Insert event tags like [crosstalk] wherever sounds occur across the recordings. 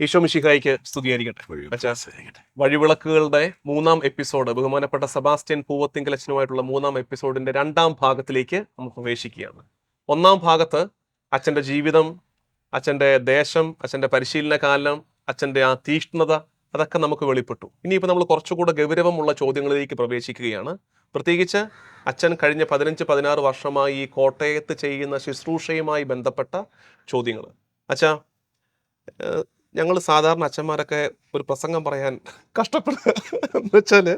ഈശോ മിഷിഹായിക്ക് സ്തുതിയായിരിക്കട്ടെ. വഴിവിളക്കുകളുടെ മൂന്നാം എപ്പിസോഡ് ബഹുമാനപ്പെട്ട സെബാസ്റ്റ്യൻ പൂവത്തിങ്കലച്ചനുമായിട്ടുള്ള മൂന്നാം എപ്പിസോഡിന്റെ രണ്ടാം ഭാഗത്തിലേക്ക് നമുക്ക് പ്രവേശിക്കുകയാണ്. ഒന്നാം ഭാഗത്ത് അച്ഛന്റെ ജീവിതം അച്ഛന്റെ ദേശം അച്ഛന്റെ പരിശീലന കാലം അച്ഛന്റെ ആ തീഷ്ണത അതൊക്കെ നമുക്ക് വെളിപ്പെട്ടു. ഇനിയിപ്പോൾ നമ്മൾ കുറച്ചുകൂടെ ഗൗരവമുള്ള ചോദ്യങ്ങളിലേക്ക് പ്രവേശിക്കുകയാണ്. പ്രത്യേകിച്ച് അച്ഛൻ കഴിഞ്ഞ പതിനഞ്ച് പതിനാറ് വർഷമായി ഈ കോട്ടയത്ത് ചെയ്യുന്ന ശുശ്രൂഷയുമായി ബന്ധപ്പെട്ട ചോദ്യങ്ങൾ. അച്ഛാ ഞങ്ങൾ സാധാരണ അച്ഛന്മാരൊക്കെ ഒരു പ്രസംഗം പറയാൻ കഷ്ടപ്പെടുക എന്ന് വെച്ചാൽ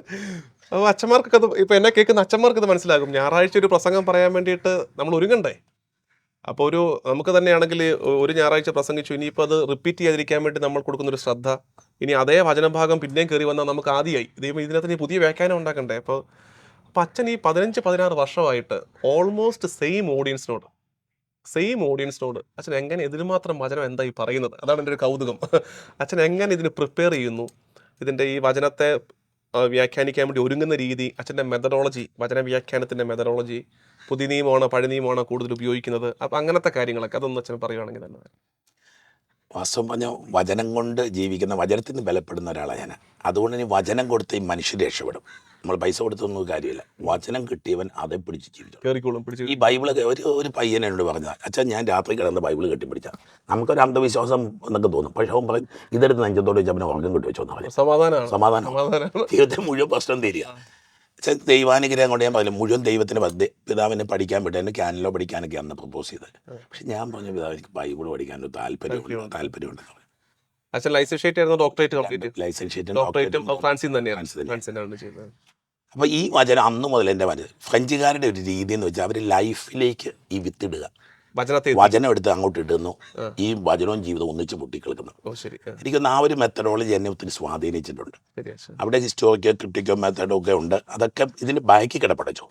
അപ്പോൾ അച്ഛന്മാർക്കൊക്കെ അത് ഇപ്പം എന്നെ കേൾക്കുന്ന അച്ഛന്മാർക്ക് ഇത് മനസ്സിലാകും. ഞായറാഴ്ച ഒരു പ്രസംഗം പറയാൻ വേണ്ടിയിട്ട് നമ്മൾ ഒരുങ്ങണ്ടേ? അപ്പോൾ ഒരു നമുക്ക് തന്നെയാണെങ്കിൽ ഒരു ഞായറാഴ്ച പ്രസംഗിച്ചു ഇനിയിപ്പോൾ അത് റിപ്പീറ്റ് ചെയ്തിരിക്കാൻ വേണ്ടി നമ്മൾ കൊടുക്കുന്ന ഒരു ശ്രദ്ധ. ഇനി അതേ വചനഭാഗം പിന്നെയും കയറി വന്നാൽ നമുക്ക് ആദ്യമായി ദൈവം ഇതിനകത്ത് ഇനി പുതിയ വ്യാഖ്യാനം ഉണ്ടാക്കണ്ടേ? അപ്പോൾ അപ്പോൾ അച്ഛൻ ഈ പതിനഞ്ച് പതിനാറ് വർഷമായിട്ട് ഓൾമോസ്റ്റ് സെയിം ഓഡിയൻസിനോട് സെയിം ഓഡിയൻസിനോട് അച്ഛൻ എങ്ങനെ ഇതിന് മാത്രം വചനം എന്താ ഈ പറയുന്നത്? അതാണ് എന്റെ ഒരു കൗതുകം. [laughs] അച്ഛൻ എങ്ങനെ ഇതിന് പ്രിപ്പയർ ചെയ്യുന്നു? ഇതിന്റെ ഈ വചനത്തെ വ്യാഖ്യാനിക്കാൻ വേണ്ടി ഒരുങ്ങുന്ന രീതി അച്ഛന്റെ മെത്തഡോളജി വചന വ്യാഖ്യാനത്തിന്റെ മെത്തഡോളജി പുതിയ നിയമമാണോ പഴയ നിയമമാണോ കൂടുതൽ ഉപയോഗിക്കുന്നത് അപ്പം അങ്ങനത്തെ കാര്യങ്ങളൊക്കെ അതൊന്നും അച്ഛൻ പറയുകയാണെങ്കിൽ തന്നെ. വാസ്തവം പറഞ്ഞ വചനം കൊണ്ട് ജീവിക്കുന്ന വചനത്തിന് ബലപ്പെടുന്ന ഒരാളാണ് ഞാൻ. അതുകൊണ്ട് ഇനി വചനം കൊടുത്ത് ഈ മനുഷ്യർ രക്ഷപ്പെടും. നമ്മൾ പൈസ കൊടുത്തൊന്നും കാര്യമില്ല. വചനം കിട്ടിയവൻ അതേ പിടിച്ച് ജീവിച്ചു ഈ ബൈബിളൊക്കെ ഒരു ഒരു പയ്യനോട് പറഞ്ഞാൽ പറഞ്ഞ അച്ഛൻ ഞാൻ രാത്രി കിടന്ന് ബൈബിൾ കെട്ടിപ്പിടിച്ച. നമുക്കൊരു അന്ധവിശ്വാസം എന്നൊക്കെ തോന്നും. പക്ഷെ അവൻ പറയും ഇതെടുത്ത് നെഞ്ചത്തോട് വെച്ച് അവനെ ഉറക്കം കിട്ടി വെച്ചോന്ന് പറയും. സമാധാനം ജീവിതത്തിൽ മുഴുവൻ പ്രശ്നം തീരുക. അച്ഛൻ ദൈവാനുഗ്രഹം കൊണ്ട് ഞാൻ പറഞ്ഞു മുഴുവൻ ദൈവത്തിന് പിതാവിനെ പഠിക്കാൻ വിട്ടു എന്നെ ക്യാനിലോ പഠിക്കാനൊക്കെ അന്ന് പ്രപ്പോസ് ചെയ്തത്. പക്ഷെ ഞാൻ പറഞ്ഞു പിതാവ് എനിക്ക് ബൈബിൾ പഠിക്കാനൊരു താല്പര്യമുണ്ട് താല്പര്യമുണ്ട്. അച്ഛൻ ലൈസൻസ് ഷീറ്റ് ആയിരുന്നു ഡോക്ടറേറ്റ് കംപ്ലീറ്റ്. ലൈസൻസ് ഷീറ്റും ഡോക്ടറേറ്റും ഫ്രാൻസിൽ തന്നെയാണ്. ഫ്രാൻസിൽ തന്നെയാണ്. ചെയ്തത് അപ്പോൾ ഈ വചനം അന്ന് മുതൽ എന്റെ വചനം. ഫ്രഞ്ചുകാരുടെ ഒരു രീതി എന്ന് വെച്ചാൽ അവർ ലൈഫിലേക്ക് ഈ വിത്തിടുക. വചനം എടുത്ത് അങ്ങോട്ട് ഇടുന്നു. ഈ വചനവും ജീവിതവും ഒന്നിച്ച് ആ, എനിക്കൊന്ന് ആ ഒരു മെത്തഡോളജി എന്നെ ഒത്തിരി സ്വാധീനിച്ചിട്ടുണ്ട്. അവിടെ ഹിസ്റ്റോറിക്കോ ക്രിട്ടിക്കോ മെത്തഡോ ഒക്കെ ഉണ്ട്. അതൊക്കെ ഇതിന് ബാക്കി കിടപ്പടച്ചു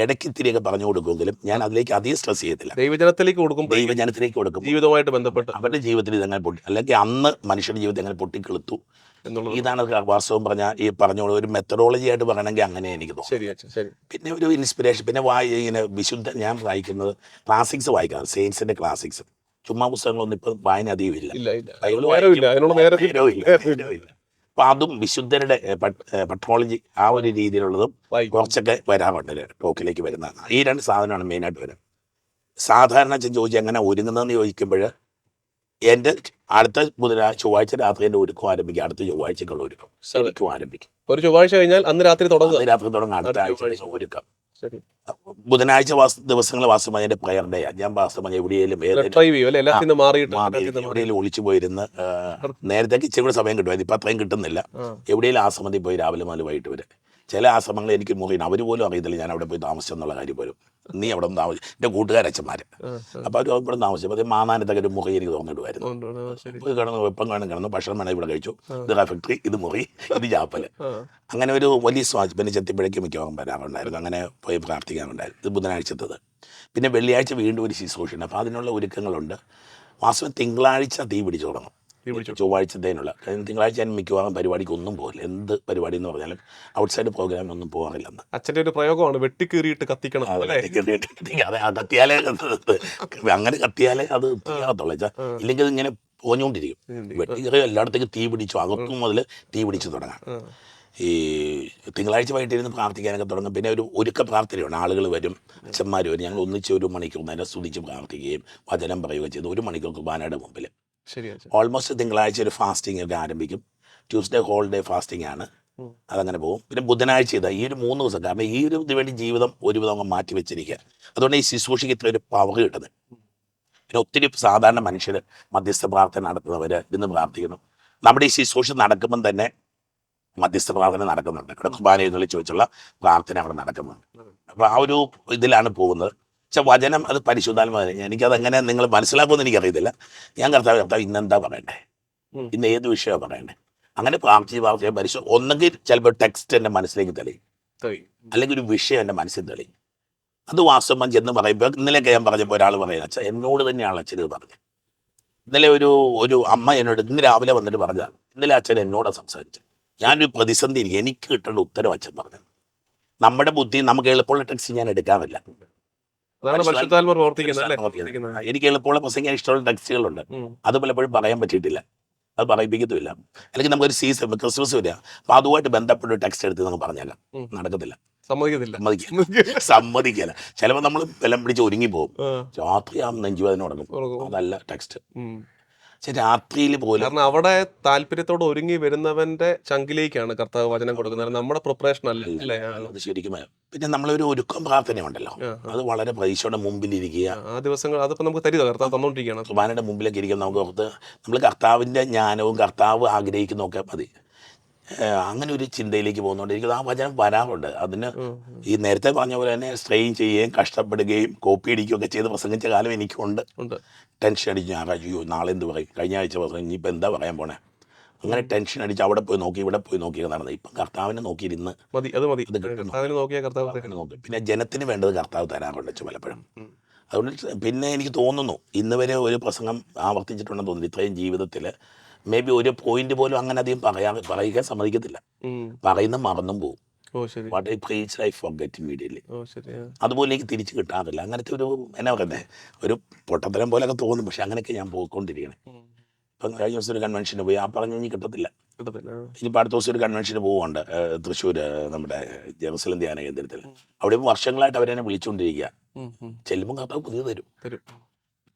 ഇടയ്ക്ക് ഇത്തിരിയൊക്കെ പറഞ്ഞു കൊടുക്കുമെങ്കിലും ഞാൻ അതിലേക്ക് അധികം സ്ട്രെസ് ചെയ്യത്തില്ല. ദൈവജനത്തിലേക്ക് കൊടുക്കും ദൈവജനത്തിലേക്ക് കൊടുക്കും ജീവിതവുമായിട്ട് ബന്ധപ്പെട്ട്. അവരുടെ ജീവിതത്തിൽ ഇതെങ്ങനെ പൊട്ടി അല്ലെങ്കിൽ അന്ന് മനുഷ്യരുടെ ജീവിതം എങ്ങനെ പൊട്ടിക്കെളുത്തു. ഇതാണ് വാസ്തവം പറഞ്ഞ ഈ പറഞ്ഞോളൂ. ഒരു മെത്തഡോളജി ആയിട്ട് പറയണമെങ്കിൽ അങ്ങനെ എനിക്ക് തോന്നുന്നു പിന്നെ ഒരു ഇൻസ്പിറേഷൻ പിന്നെ വായി ഇങ്ങനെ വിശുദ്ധ ഞാൻ വായിക്കുന്നത് ക്ലാസിക്സ് വായിക്കാം സെയിൻസിന്റെ ക്ലാസിക്സ് ചുമ്മാ പുസ്തകങ്ങളൊന്നും ഇപ്പം വായന അധികം ഇല്ല. അപ്പൊ അതും വിശുദ്ധരുടെ പട്രോളജി ആ ഒരു രീതിയിലുള്ളതും കുറച്ചൊക്കെ വരാറുണ്ട് ടോക്കിലേക്ക് വരുന്ന. ഈ രണ്ട് സാധനമാണ് മെയിനായിട്ട് വരുന്നത്. സാധാരണ ചോദിച്ചാൽ ചോദിച്ചു എങ്ങനെ ഒരുങ്ങുന്നതെന്ന് ചോദിക്കുമ്പോൾ എന്റെ അടുത്ത ബുധനാഴ്ച ചൊവ്വാഴ്ച രാത്രി തന്നെ ഒരുക്കം ആരംഭിക്കും. അടുത്ത ചൊവ്വാഴ്ചക്കുള്ള ഒരുക്കം. ഒരുക്കം ആരംഭിക്കും. ഒരു ചൊവ്വാഴ്ച കഴിഞ്ഞാൽ അന്ന് രാത്രി തുടങ്ങും രാത്രി തുടങ്ങും. അടുത്ത ആഴ്ച ഒരുക്കം. ബുധനാഴ്ച വാസ ദിവസങ്ങൾ വാസ്തവമായി എന്റെ പ്രയർ ഡേ ഞാൻ വാസ്തവമായി എവിടെയെങ്കിലും. എവിടെയെങ്കിലും ഒളിച്ചു പോയിരുന്ന് നേരത്തേക്ക് ഇച്ചിരി കൂടെ സമയം കിട്ടുമായിരുന്നു. ഇപ്പം അത്രയും കിട്ടുന്നില്ല. എവിടെയെങ്കിലും ആശ്രമത്തിൽ പോയി രാവിലെ മുതൽ വൈകിട്ട് വരെ. ചില ആശ്രമങ്ങൾ എനിക്ക് മുറിയുന്നു അവർ പോലും അറിയത്തില്ല ഞാൻ അവിടെ പോയി താമസിച്ചു എന്നുള്ള കാര്യം പോലും. നീ അവിടെ നിന്ന് താമസിച്ചു എന്റെ കൂട്ടുകാരച്ഛന്മാർ. അപ്പോൾ അവർ ഇവിടെ താമസിച്ചു. അപ്പോൾ മാനാനത്തൊക്കെ ഒരു മുറി എനിക്ക് തോന്നിടുമായിരുന്നു ഇപ്പോൾ പോയി കിടന്നു വെപ്പം കാണും കിടന്നു ഭക്ഷണം വേണം ഇവിടെ കഴിച്ചു. ഇത് ഫാക്ടറി ഇത് മുറി ഇത് ചാപ്പൽ അങ്ങനെ ഒരു വലിയ സ്വാധീനം പിന്നെ ചെത്തിപ്പഴയ്ക്ക് മിക്കവാറും വരാറുണ്ടായിരുന്നു. അങ്ങനെ പോയി പ്രാർത്ഥിക്കാറുണ്ടായിരുന്നു. ഇത് ബുധനാഴ്ചത്തത്. പിന്നെ വെള്ളിയാഴ്ച വീണ്ടും ഒരു ശുശ്രൂഷയുണ്ട്. അപ്പോൾ അതിനുള്ള ഒരുക്കങ്ങളുണ്ട്. വാസ്തവം തിങ്കളാഴ്ച തീ പിടിച്ചു തുടങ്ങും. ചൊവ്വാഴ്ചത്തേനുള്ള കഴിഞ്ഞ തിങ്കളാഴ്ച ഞാൻ മിക്കവാറും പരിപാടിക്ക് ഒന്നും പോകില്ല എന്ത് പരിപാടി എന്ന് പറഞ്ഞാലും ഔട്ട്സൈഡ് പ്രോഗ്രാം ഒന്നും പോകാറില്ലെന്ന്. അച്ഛന്റെ ഒരു പ്രയോഗമാണ് വെട്ടിക്കീറിയിട്ട് കത്തിക്കണം അതെ കത്തിയാലേ അങ്ങനെ കത്തിയാലേ അത് തീയാകത്തുള്ളൂ ഇല്ലെങ്കിൽ ഇങ്ങനെ പോഞ്ഞുകൊണ്ടിരിക്കും. വെട്ടിക്കറി എല്ലായിടത്തേക്കും തീ പിടിച്ചു അകത്തും മുതൽ തീ പിടിച്ചു തുടങ്ങാം. ഈ തിങ്കളാഴ്ച വൈകിട്ടിരുന്ന് പ്രാർത്ഥിക്കാനൊക്കെ തുടങ്ങും. പിന്നെ ഒരു ഒരുക്ക പ്രാർത്ഥനയാണ് ആളുകൾ വരും അച്ഛന്മാർ വരും. ഞങ്ങൾ ഒന്നിച്ച് ഒരു മണിക്കൂർ നേരം സ്തുതിച്ച് പ്രാർത്ഥിക്കുകയും വചനം പറയുകയും ചെയ്ത്. ഒരു മണിക്കൂർ കുർബാനയുടെ മുമ്പിൽ ഓൾമോസ്റ്റ് തിങ്കളാഴ്ച ഒരു ഫാസ്റ്റിംഗ് ഒക്കെ ആരംഭിക്കും. ട്യൂസ്ഡേ ഹോൾ ഡേ ഫാസ്റ്റിംഗ് ആണ് അതങ്ങനെ പോകും. പിന്നെ ബുധനാഴ്ച ഇതാ ഈ ഒരു മൂന്ന് ദിവസം കാരണം ഈ ഒരു ഇത് വേണ്ടി ജീവിതം ഒരുവിധം അങ്ങ് മാറ്റി വെച്ചിരിക്കുക. അതുകൊണ്ട് ഈ ശുശ്രൂഷയ്ക്ക് ഇത്ര ഒരു പവർ കിട്ടുന്നത്. പിന്നെ ഒത്തിരി സാധാരണ മനുഷ്യർ മധ്യസ്ഥ പ്രാർത്ഥന നടത്തുന്നവർ ഇന്ന് പ്രാർത്ഥിക്കുന്നു. നമ്മുടെ ഈ ശുശ്രൂഷ നടക്കുമ്പം തന്നെ മധ്യസ്ഥ പ്രാർത്ഥന നടക്കുന്നുണ്ട്. കുർബാന എഴുന്നള്ളി ചോദിച്ചുള്ള പ്രാർത്ഥന അവിടെ നടക്കുന്നുണ്ട്. അപ്പോൾ ആ ഒരു ഇതിലാണ് പോകുന്നത്. പക്ഷെ വചനം അത് പരിശുദ്ധാത്മാവിനെ എനിക്കത് എങ്ങനെ നിങ്ങൾ മനസ്സിലാക്കുമെന്ന് എനിക്കറിയത്തില്ല. ഞാൻ കർത്താവ് കർത്താവ് ഇന്നെന്താ പറയണ്ടേ? ഇന്ന് ഏത് വിഷയമാണ് പറയണ്ടേ? അങ്ങനെ പ്രാർത്ഥിച്ച് പ്രാർത്ഥിച്ച് പരിശു ഒന്നെങ്കിൽ ചിലപ്പോൾ ടെക്സ്റ്റ് എന്റെ മനസ്സിലേക്ക് തെളിയും. അല്ലെങ്കിൽ ഒരു വിഷയം എന്റെ മനസ്സിൽ തെളിയും. അത് വാസ്തവം ചെന്ന് പറയുമ്പോൾ ഇന്നലെയൊക്കെ ഞാൻ പറഞ്ഞപ്പോൾ ഒരാൾ പറയുന്നത് അച്ഛൻ എന്നോട് തന്നെയാണ് അച്ഛൻ ഇത് പറഞ്ഞത്. ഇന്നലെ ഒരു ഒരു അമ്മ എന്നോട് ഇന്ന് രാവിലെ വന്നിട്ട് പറഞ്ഞതാണ്. ഇന്നലെ അച്ഛൻ എന്നോട് സംസാരിച്ചു ഞാനൊരു പ്രതിസന്ധി എനിക്ക് കിട്ടേണ്ട ഉത്തരം അച്ഛൻ പറഞ്ഞു നമ്മുടെ ബുദ്ധി നമുക്ക് എളുപ്പമുള്ള ടെക്സ്റ്റ് ഞാൻ എടുക്കാറില്ല. അതാണ് പരിശുദ്ധാത്മ പ്രവർത്തിക്കുന്നത് അല്ലേ? എനിക്ക് എളുപ്പമുള്ള പ്രസംഗിക്കാൻ ഇഷ്ടമുള്ള ടെക്സ്റ്റുകളുണ്ട്. അത് പലപ്പോഴും പറയാൻ പറ്റിയിട്ടില്ല. അത് പറയിപ്പിക്കത്തുമില്ല. അല്ലെങ്കിൽ നമുക്ക് ഒരു സീസൺ ക്രിസ്മസ് വരിക. അപ്പൊ അതുമായിട്ട് ബന്ധപ്പെട്ട ടെക്സ്റ്റ് എടുത്ത് നമുക്ക് പറഞ്ഞല്ല നടക്കത്തില്ല. സമ്മതിക്കത്തില്ല. സമ്മതിക്കില്ല. [laughs] സമ്മതിക്കില്ല. ചിലപ്പോൾ നമ്മൾ വെല്ലം പിടിച്ച് ഒരുങ്ങി പോകും ആ, രാത്രിയാകും നെഞ്ചുവേദന തുടങ്ങും. അതല്ല ടെക്സ്റ്റ്. പക്ഷെ രാത്രിയിൽ പോലും. കാരണം അവിടെ താല്പര്യത്തോട് ഒരുങ്ങി വരുന്നവന്റെ ചങ്കിലേക്കാണ് കർത്താവ് വചനം കൊടുക്കുന്നത്. നമ്മുടെ പ്രിപ്പറേഷൻ അല്ല അത് ശരിക്കും പിന്നെ നമ്മളൊരു ഒരുക്കം പ്രാർത്ഥനയുണ്ടല്ലോ. അത് വളരെ പൈസയുടെ മുമ്പിലിരിക്കുക. ആ, ആ ദിവസങ്ങൾ അതിപ്പോ നമുക്ക് തരിക കർത്താവ് തന്നോണ്ടിരിക്കുകയാണ്. കുർബാനയുടെ മുമ്പിലേക്ക് ഇരിക്കും നമുക്ക് ഓർത്ത് നമ്മൾ കർത്താവിന്റെ ജ്ഞാനവും കർത്താവ് ആഗ്രഹിക്കുന്നതൊക്കെ മതി. അങ്ങനെ ഒരു ചിന്തയിലേക്ക് പോകുന്നുണ്ട്. എനിക്ക് ആ വചനം വരാറുണ്ട്. അതിന് ഈ നേരത്തെ പറഞ്ഞ പോലെ തന്നെ സ്ട്രെയിൻ ചെയ്യുകയും കഷ്ടപ്പെടുകയും കോപ്പി അടിക്കുകയൊക്കെ ചെയ്ത് പ്രസംഗിച്ച കാലം എനിക്കുണ്ട്. ടെൻഷൻ അടിച്ച് ഞാൻ അയ്യോ നാളെ എന്ത് പറയും? കഴിഞ്ഞ ആഴ്ച പ്രസംഗം ഇനിയിപ്പോൾ എന്താ പറയാൻ പോണേ? അങ്ങനെ ടെൻഷൻ അടിച്ച് അവിടെ പോയി നോക്കി ഇവിടെ പോയി നോക്കി നടന്നത്. ഇപ്പം കർത്താവിനെ നോക്കിയിരുന്ന് മതി അത് നോക്കി. പിന്നെ ജനത്തിന് വേണ്ടത് കർത്താവ് തരാറുണ്ട് പലപ്പോഴും. അതുകൊണ്ട് പിന്നെ എനിക്ക് തോന്നുന്നു ഇന്ന് വരെ ഒരു പ്രസംഗം ആവർത്തിച്ചിട്ടുണ്ടെന്ന് തോന്നുന്നു. ഇത്രയും ജീവിതത്തിൽ മേ ബി ഒരു പോയിന്റ് പോലും അങ്ങനെ അധികം പറയാ പറയുക സമ്മതിക്കത്തില്ല. പറയുന്ന മറന്നും പോകും what I preach I immediately. അതുപോലെ എനിക്ക് തിരിച്ചു കിട്ടാറില്ല. അങ്ങനത്തെ ഒരു എന്നാ പറയുന്നത് ഒരു പൊട്ടത്തരം പോലെയൊക്കെ തോന്നും. പക്ഷെ അങ്ങനെയൊക്കെ ഞാൻ പോയിക്കൊണ്ടിരിക്കണേ. ഇപ്പൊ കഴിഞ്ഞ ദിവസം ഒരു കൺവെൻഷന് പോയി. ആ പറഞ്ഞു ഇനി കിട്ടത്തില്ല. ഇനിയിപ്പോ. ഇനിയിപ്പോൾ അടുത്ത ദിവസം ഒരു കൺവെൻഷന് പോവുണ്ട്. തൃശ്ശൂർ നമ്മുടെ ജെറുസലം ധ്യാന കേന്ദ്രത്തിൽ അവിടെ വർഷങ്ങളായിട്ട് അവരെന്നെ വിളിച്ചുകൊണ്ടിരിക്കുക. ചെല്ലുമ്പോൾ കർത്താവ് പുതിയ തരും.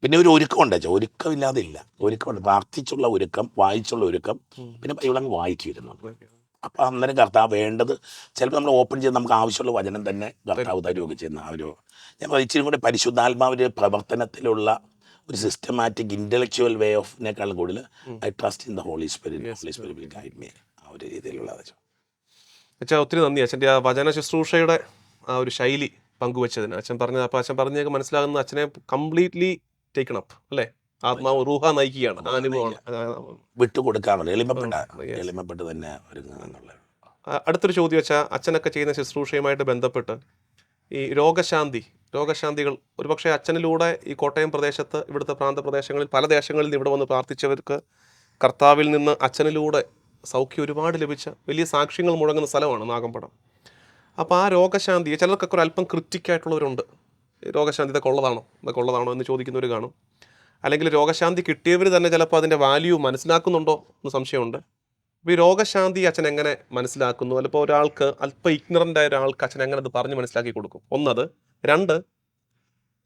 പിന്നെ ഒരു ഒരുക്കമുണ്ട്. ഒരുക്കം ഒരുക്കമില്ലാതെ ഇല്ല. ഒരുക്കമുണ്ട്. പ്രാർത്ഥിച്ചുള്ള ഒരുക്കം വായിച്ചുള്ള ഒരുക്കം. പിന്നെ ബൈബിളങ്ങ് വായിക്കുമായിരുന്നു. അപ്പം അന്നേരം കർത്താവ് വേണ്ടത് ചിലപ്പോൾ നമ്മൾ ഓപ്പൺ ചെയ്ത് നമുക്ക് ആവശ്യമുള്ള വചനം തന്നെ കർത്താവ് തരുമൊക്കെ ചെയ്യുന്ന ആ ഒരു ഞാൻ ഇച്ചിരി കൂടെ പരിശുദ്ധാത്മാവിന്റെ പ്രവർത്തനത്തിലുള്ള ഒരു സിസ്റ്റമാറ്റിക് ഇന്റലക്ച്വൽ വേ ഓഫിനേക്കാളും കൂടുതൽ I trust in the holy spirit holy spirit guide me ആ ഒരു രീതിയിലുള്ള അച്ഛാ ഒത്തിരി നന്ദി. അച്ഛന്റെ ആ വചന ശുശ്രൂഷയുടെ ആ ഒരു ശൈലി പങ്കുവച്ചതിന്. അച്ഛൻ പറഞ്ഞത് അപ്പോൾ അച്ഛൻ പറഞ്ഞൊക്കെ മനസ്സിലാകുന്ന അച്ഛനെ കംപ്ലീറ്റ്ലി ടേക്കൺ അപ്പ് അല്ലേ? ആത്മാവ് റൂഹ നയിക്കുകയാണ് അനുഭവമാണ് ആ, വിട്ടുകൊടുക്കാറുണ്ട് എളിമപ്പെട്ട എളിമപ്പെട്ട് തന്നെ അടുത്തൊരു ചോദ്യം വെച്ചാൽ അച്ഛനൊക്കെ ചെയ്യുന്ന ശുശ്രൂഷയുമായിട്ട് ബന്ധപ്പെട്ട് ഈ രോഗശാന്തി രോഗശാന്തികൾ ഒരുപക്ഷെ അച്ഛനിലൂടെ ഈ കോട്ടയം പ്രദേശത്ത് ഇവിടുത്തെ പ്രാന്തപ്രദേശങ്ങളിൽ പല ദേശങ്ങളിൽ നിന്ന് ഇവിടെ വന്ന് പ്രാർത്ഥിച്ചവർക്ക് കർത്താവിൽ നിന്ന് അച്ഛനിലൂടെ സൗഖ്യം ഒരുപാട് ലഭിച്ച വലിയ സാക്ഷ്യങ്ങൾ മുഴങ്ങുന്ന സ്ഥലമാണ് നാഗമ്പടം. അപ്പോൾ ആ രോഗശാന്തി ചിലർക്കൊക്കെ ഒരു അല്പം ക്രിറ്റിക്കായിട്ടുള്ളവരുണ്ട് രോഗശാന്തി ഇതൊക്കെ ഉള്ളതാണോ? ഇതൊക്കെ ഉള്ളതാണോ എന്ന് ചോദിക്കുന്നവർ കാണും. അല്ലെങ്കിൽ രോഗശാന്തി കിട്ടിയവർ തന്നെ ചിലപ്പോൾ അതിന്റെ വാല്യൂ മനസ്സിലാക്കുന്നുണ്ടോ എന്ന് സംശയമുണ്ട്. അപ്പോൾ ഈ രോഗശാന്തി അച്ഛൻ എങ്ങനെ മനസ്സിലാക്കുന്നു? അല്ലെങ്കിൽ ഒരാൾക്ക് അല്പം ഇഗ്നറന്റ് ആയ ഒരാൾക്ക് അച്ഛൻ എങ്ങനെ അത് പറഞ്ഞ് മനസ്സിലാക്കി കൊടുക്കും? ഒന്നത് രണ്ട്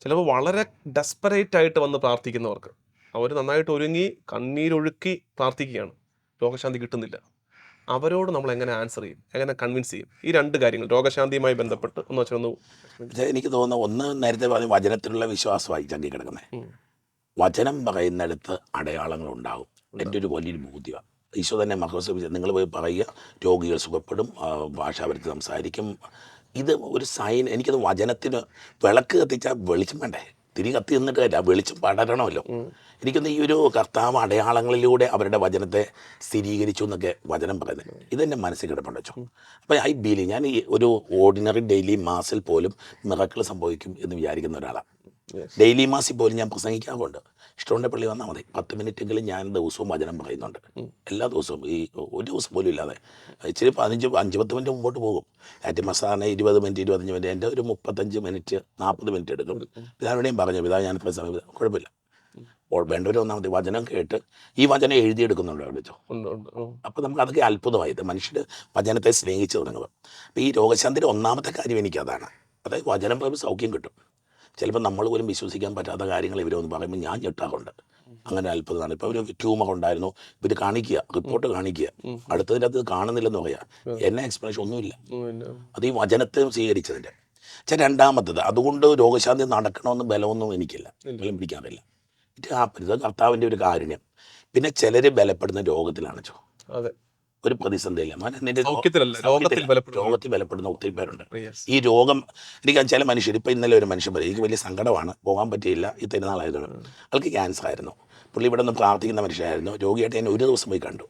ചിലപ്പോൾ വളരെ ഡെസ്പറേറ്റ് ആയിട്ട് വന്ന് പ്രാർത്ഥിക്കുന്നവർക്ക്. അവർ നന്നായിട്ട് ഒരുങ്ങി കണ്ണീരൊഴുക്കി പ്രാർത്ഥിക്കുകയാണ്. രോഗശാന്തി കിട്ടുന്നില്ല. അവരോട് നമ്മൾ എങ്ങനെ ആൻസർ ചെയ്യും? എങ്ങനെ കൺവിൻസ് ചെയ്യും? ഈ രണ്ട് കാര്യങ്ങൾ രോഗശാന്തിയുമായി ബന്ധപ്പെട്ട് ഒന്ന് വെച്ചാൽ പക്ഷേ എനിക്ക് തോന്നുന്നു ഒന്ന് നേരത്തെ പറഞ്ഞ വചനത്തിലുള്ള വിശ്വാസമായി ചങ്കി കിടക്കുന്നത്. വചനം പറയുന്നിടത്ത് അടയാളങ്ങൾ ഉണ്ടാകും എന്റെ ഒരു വലിയൊരു ബോധ്യമാണ് ഈശോ തന്നെ മഹോത്സവിച്ച് നിങ്ങൾ പോയി പറയുക രോഗികൾ സുഖപ്പെടും ഭാഷ അവർക്ക് സംസാരിക്കും. ഇത് ഒരു സൈൻ എനിക്കത് വചനത്തിന് വിളക്ക് കത്തിച്ചാൽ വെളിച്ചം വേണ്ടേ? തിരി കത്തി നിന്നിട്ട് കാര്യം വെളിച്ചം പടരണമല്ലോ. എനിക്കൊന്ന് ഈ ഒരു കർത്താവ് അടയാളങ്ങളിലൂടെ അവരുടെ വചനത്തെ സ്ഥിരീകരിച്ചു എന്നൊക്കെ വചനം പറയുന്നത്. ഇതെന്റെ മനസ്സിൽ കിടപ്പുണ്ട് വെച്ചോ. അപ്പോൾ ഐ ബീലി ഞാൻ ഈ ഒരു ഓർഡിനറി ഡെയിലി മാസിൽ പോലും മിറക്കിൾ സംഭവിക്കും എന്ന് വിചാരിക്കുന്ന ഒരാളാണ് ഡെയിലി മാസിൽ പോലും ഞാൻ പ്രസംഗിക്കാറുണ്ട്. ഇഷ്ടമുണ്ടെ പള്ളി വന്നാൽ മതി. പത്ത് മിനിറ്റെങ്കിലും ഞാൻ ദിവസവും വചനം പറയുന്നുണ്ട്. എല്ലാ ദിവസവും. ഈ ഒരു ദിവസം പോലും ഇല്ലാതെ. ഇച്ചിരി പതിനഞ്ച് അഞ്ച് പത്ത് മിനിറ്റ് മുമ്പോട്ട് പോകും. ആറ്റ് മസാറിന് ഇരുപത് മിനിറ്റ് ഇരുപത്തഞ്ച് മിനിറ്റ്. എന്റെ ഒരു മുപ്പത്തഞ്ച് മിനിറ്റ് നാൽപ്പത് മിനിറ്റ് എടുക്കും. പിതാവിനെയും പറഞ്ഞു പിതാവ് ഞാൻ പ്രസംഗം കുഴപ്പമില്ല. വേണ്ടവർ വന്നാൽ മതി. വചനം കേട്ട് ഈ വചനം എഴുതിയെടുക്കുന്നുണ്ടോ വിളിച്ചോ വെച്ചോ. അപ്പോൾ നമുക്ക് അതൊക്കെ അത്ഭുതമായത് മനുഷ്യർ വചനത്തെ സ്നേഹിച്ചു തുടങ്ങുക. അപ്പോൾ ഈ രോഗശാന്തിയുടെ ഒന്നാമത്തെ കാര്യം എനിക്കതാണ്. അതായത് വചനം പറയുമ്പോൾ സൗഖ്യം കിട്ടും. ചിലപ്പോൾ നമ്മൾ പോലും വിശ്വസിക്കാൻ പറ്റാത്ത കാര്യങ്ങൾ ഇവരൊന്ന് പറയുമ്പോൾ ഞാൻ ഞെട്ടാറുണ്ട്. അങ്ങനെ അത്ഭുതമാണ്. ഇപ്പോൾ ഒരു ട്യൂമർ ഉണ്ടായിരുന്നു. ഇവർ കാണിക്കുക റിപ്പോർട്ട് കാണിക്കുക. അടുത്തതിന്റെ അത് കാണുന്നില്ലെന്ന് പറയാ. എന്നെ എക്സ്പ്ലനേഷൻ ഒന്നുമില്ല. അത് ഈ വചനത്തെ സ്വീകരിച്ചതിന്റെ പക്ഷേ രണ്ടാമത്തത് അതുകൊണ്ട് രോഗശാന്തി നടക്കണമെന്ന് ബലമൊന്നും എനിക്കില്ല. ബലം പിടിക്കാറില്ല. ഇത് ആ ഇത് കർത്താവിന്റെ ഒരു കാരുണ്യം. പിന്നെ ചിലർ ബലപ്പെടുന്ന രോഗത്തിലാണ് ചോ. അതെ. ഒരു പ്രതിസന്ധിയില്ല. നിന്റെ. ബലപ്പെടുന്നു രോഗത്തിൽ ബലപ്പെടുന്ന ഒത്തിരി പേരുണ്ട്. ഈ രോഗം എനിക്ക് ചില മനുഷ്യർ ഇപ്പം ഇന്നലെ ഒരു മനുഷ്യൻ പറയും എനിക്ക് വലിയ സങ്കടമാണ് പോകാൻ പറ്റിയില്ല ഈ തിരുനാളായതുകൊണ്ട് അവൾക്ക് ക്യാൻസർ ആയിരുന്നു. പുള്ളി ഇവിടെ നിന്ന് പ്രാർത്ഥിക്കുന്ന മനുഷ്യനായിരുന്നു. രോഗിയായിട്ട് ഞാൻ ഒരു ദിവസം പോയി കണ്ടു.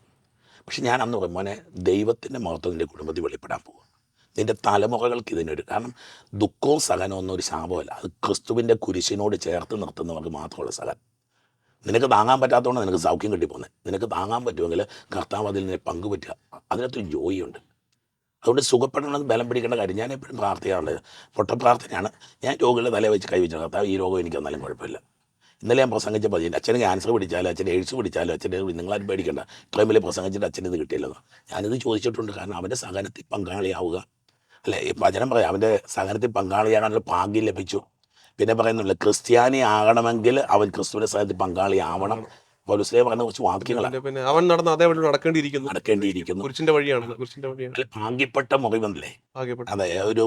പക്ഷെ ഞാൻ അന്ന് പറയും മോനെ ദൈവത്തിന്റെ മഹത്വം നിന്റെ കുടുംബത്തിൽ വെളിപ്പെടാൻ പോകും നിന്റെ തലമുറകൾക്ക് ഇതിനൊരു കാരണം ദുഃഖവും സഹനവും ഒന്നും ഒരു ശാപമല്ല. അത് ക്രിസ്തുവിന്റെ കുരിശിനോട് ചേർത്ത് നിർത്തുന്നവർക്ക് മാത്രമുള്ള സഹനം. നിനക്ക് താങ്ങാൻ പറ്റാത്തതുകൊണ്ട് നിനക്ക് സൗഖ്യം കിട്ടിപ്പോന്നെ. നിനക്ക് താങ്ങാൻ പറ്റുമെങ്കിൽ കർത്താവ് അതിൽ നിന്നെ പങ്കുപറ്റുക. അതിനകത്തൊരു ജോയിയുണ്ട്. അതുകൊണ്ട് സുഖപ്പെടണമെന്ന് ബലം പിടിക്കേണ്ട കാര്യം ഞാൻ എപ്പോഴും പ്രാർത്ഥിക്കാറുള്ളത് പൊട്ട പ്രാർത്ഥനയാണ്. ഞാൻ രോഗികളുടെ തല വെച്ച് കൈവച്ച കർത്താവ് ഈ രോഗം എനിക്ക് വന്നാലും കുഴപ്പമില്ല. ഇന്നലെ ഞാൻ പ്രസംഗിച്ചപ്പോൾ അതിന്റെ അച്ഛന് ക്യാൻസർ പിടിച്ചാലും അച്ഛൻ എയ്ഡ്സ് പിടിച്ചാലും അച്ഛന്റെ നിങ്ങളാരും പേടിക്കണ്ട. ഇത്രയും വലിയ പ്രസംഗിച്ചിട്ട് അച്ഛന് ഇത് കിട്ടിയല്ലോ. ഞാനിത് ചോദിച്ചിട്ടുണ്ട്. കാരണം അവന്റെ സഹനത്തിൽ പങ്കാളിയാവുക. അല്ലേ? വചനം പറയാം. അവന്റെ സഹനത്തിൽ പങ്കാളിയാകാനുള്ള ഭാഗ്യം ലഭിച്ചു. പിന്നെ പറയുന്നുണ്ട് ക്രിസ്ത്യാനി ആകണമെങ്കിൽ അവൻ ക്രിസ്തുവിന്റെ പങ്കാളി പങ്കാളിയാവണം. പൗലുസ്ലേ പറയുന്ന കുറച്ച് വാക്യങ്ങളാണ് പിന്നെ അവൻ നടന്ന അതേ വഴി നടക്കേണ്ടിയിരിക്കുന്നു. നടക്കേണ്ടിയിരിക്കുന്നു. കുരിശിന്റെ വഴിയാണ് കുരിശിന്റെ വഴിയാണ്. ഭാഗ്യപ്പെട്ട മുറിവെന്നല്ലേ അതെ ഒരു